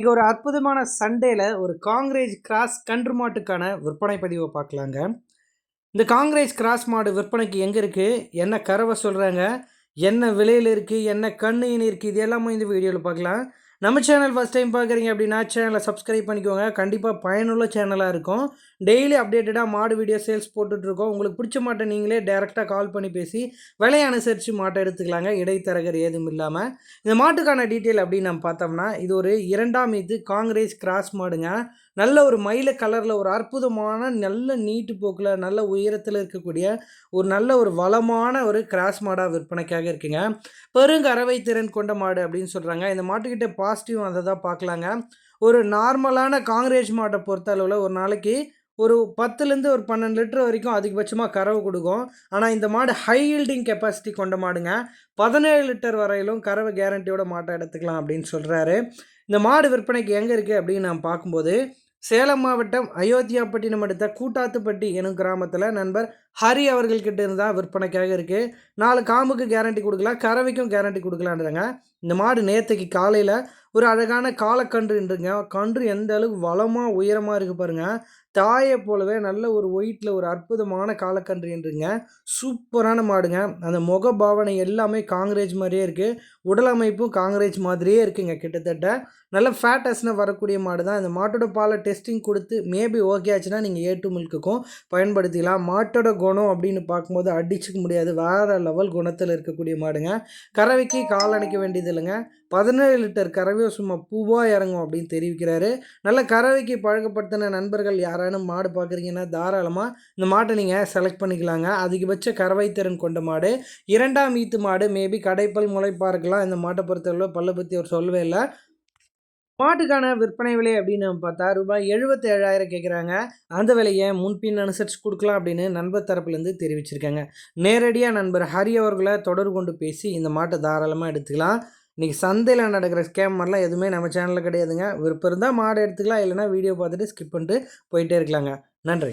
இங்கே ஒரு அற்புதமான சண்டேல ஒரு காங்கிரேஜ் கிராஸ் கன்று மாட்டுக்கான விற்பனை பதிவை பார்க்கலாங்க. இந்த காங்கிரேஜ் கிராஸ் மாடு விற்பனைக்கு எங்கே இருக்குது என்ன கறவை சொல்கிறாங்க என்ன விலையில் இருக்குது என்ன கண்ணு இருக்குது இது எல்லாமே இந்த வீடியோவில் பார்க்கலாம். நம்ம சேனல் ஃபஸ்ட் டைம் பார்க்குறீங்க அப்படின்னா சேனலை சப்ஸ்கிரைப் பண்ணிக்கோங்க. கண்டிப்பாக பயனுள்ள சேனலாக இருக்கும். டெய்லி அப்டேட்டடாக மாடு வீடியோ சேல்ஸ் போட்டுட்ருக்கோம் உங்களுக்கு பிடிச்ச மாட்டை நீங்களே டேரெக்டாக கால் பண்ணி பேசி விலையை அனுசரித்து மாட்டை எடுத்துக்கலாங்க. இடைத்தரகர் ஏதும் இல்லாமல் இந்த மாட்டுக்கான டீட்டெயில் அப்படின்னு நம்ம பார்த்தோம்னா இது ஒரு இரண்டாம் இது காங்கிரஸ் கிராஸ் மாடுங்க. நல்ல ஒரு மயில கலரில் ஒரு அற்புதமான நல்ல நீட்டு போக்கில் நல்ல உயரத்தில் இருக்கக்கூடிய ஒரு நல்ல ஒரு வளமான ஒரு கிராஸ் மாடாக விற்பனைக்காக இருக்குங்க. பெருங்கறவை திறன் கொண்ட மாடு அப்படின்னு சொல்கிறாங்க இந்த மாட்டுக்கிட்ட பாசிட்டிவ் அதை தான் பார்க்கலாங்க. ஒரு நார்மலான காங்கிரேஜ் மாட்டை பொறுத்த அளவில் ஒரு நாளைக்கு ஒரு பத்துலேருந்து ஒரு பன்னெண்டு லிட்டர் வரைக்கும் அதிகபட்சமாக கறவை கொடுக்கும். ஆனால் இந்த மாடு ஹை ஹீல்டிங் கெப்பாசிட்டி கொண்ட மாடுங்க. பதினேழு லிட்டர் வரையிலும் கறவை கேரண்டியோட மாட்டை எடுத்துக்கலாம் அப்படின்னு சொல்கிறாரு இந்த மாடு விற்பனைக்கு எங்கே இருக்குது அப்படின்னு நான் பார்க்கும்போது சேலம் மாவட்டம் அயோத்தியாப்பட்டினம் அடுத்த கூட்டாத்துப்பட்டி எனும் கிராமத்தில் நண்பர் ஹரி அவர்கள்கிட்ட இருந்தால் விற்பனைக்காக இருக்குது நாலு காம்புக்கு கேரண்டி கொடுக்கலாம் கறவைக்கும் கேரண்டி கொடுக்கலான்றாங்க. இந்த மாடு நேற்றுக்கு காலையில் ஒரு அழகான காலக்கன்றுன்றங்க கன்று எந்த அளவுக்கு வளமாக உயரமாக இருக்குது பாருங்கள் தாயை போலவே நல்ல ஒரு ஒயிட்டில் ஒரு அற்புதமான காலக்கன்று என்றுங்க. சூப்பரான மாடுங்க. அந்த முக பாவனை எல்லாமே காங்கிரேஜ் மாதிரியே இருக்குது உடல் அமைப்பும் காங்கிரேஜ் மாதிரியே இருக்குங்க கிட்டத்தட்ட. நல்ல ஃபேட்டஸ்னு வரக்கூடிய மாடு தான். இந்த மாட்டோட பாலை டெஸ்டிங் கொடுத்து மேபி ஓகே ஆச்சுன்னா நீங்கள் ஏ டூ மில்க்குக்கும் பயன்படுத்திக்கலாம். மாட்டோட குணம் அப்படின்னு பார்க்கும்போது அடிச்சுக்க முடியாது. வேறு லெவல் குணத்தில் இருக்கக்கூடிய மாடுங்க. கறவைக்கு கால் அணைக்க வேண்டியது இல்லைங்க பதினேழு லிட்டர் கறவையோ சும்மா பூவாக இறங்கும் அப்படின்னு தெரிவிக்கிறாரு. நல்ல கறவைக்கு பழக்கப்படுத்தின நண்பர்கள் யாரானும் மாடு பார்க்குறீங்கன்னா தாராளமாக இந்த மாட்டை நீங்கள் செலக்ட் பண்ணிக்கலாங்க. அதிகபட்ச கறவை திறன் கொண்ட மாடு. இரண்டாம் ஈத்து மாடு மேபி கடைப்பல் முளைப்பாக இருக்கலாம் இந்த மாட்டை பொறுத்தளவு பல்ல பற்றி அவர் சொல்லவே இல்லை. மாட்டுக்கான விற்பனை விலை அப்படின்னு பார்த்தா ரூபாய் எழுபத்தி ஏழாயிரம் கேட்குறாங்க அந்த விலையை முன்பின் அனுசரித்து கொடுக்கலாம் அப்படின்னு நண்பர் தரப்புலேருந்து தெரிவிச்சிருக்காங்க. நேரடியாக நண்பர் ஹரி அவர்களை தொடர்பு கொண்டு பேசி இந்த மாட்டை தாராளமாக எடுத்துக்கலாம். இன்றைக்கி சந்தையில் நடக்கிற ஸ்கேம் மாதிரிலாம் எதுவுமே நம்ம சேனலில் கிடையாதுங்க. விருப்பம் இருந்தால் மாடு எடுத்துக்கலாம் இல்லைனா வீடியோ பார்த்துட்டு ஸ்கிப் பண்ணிட்டு போயிட்டே இருக்கலாங்க. நன்றி.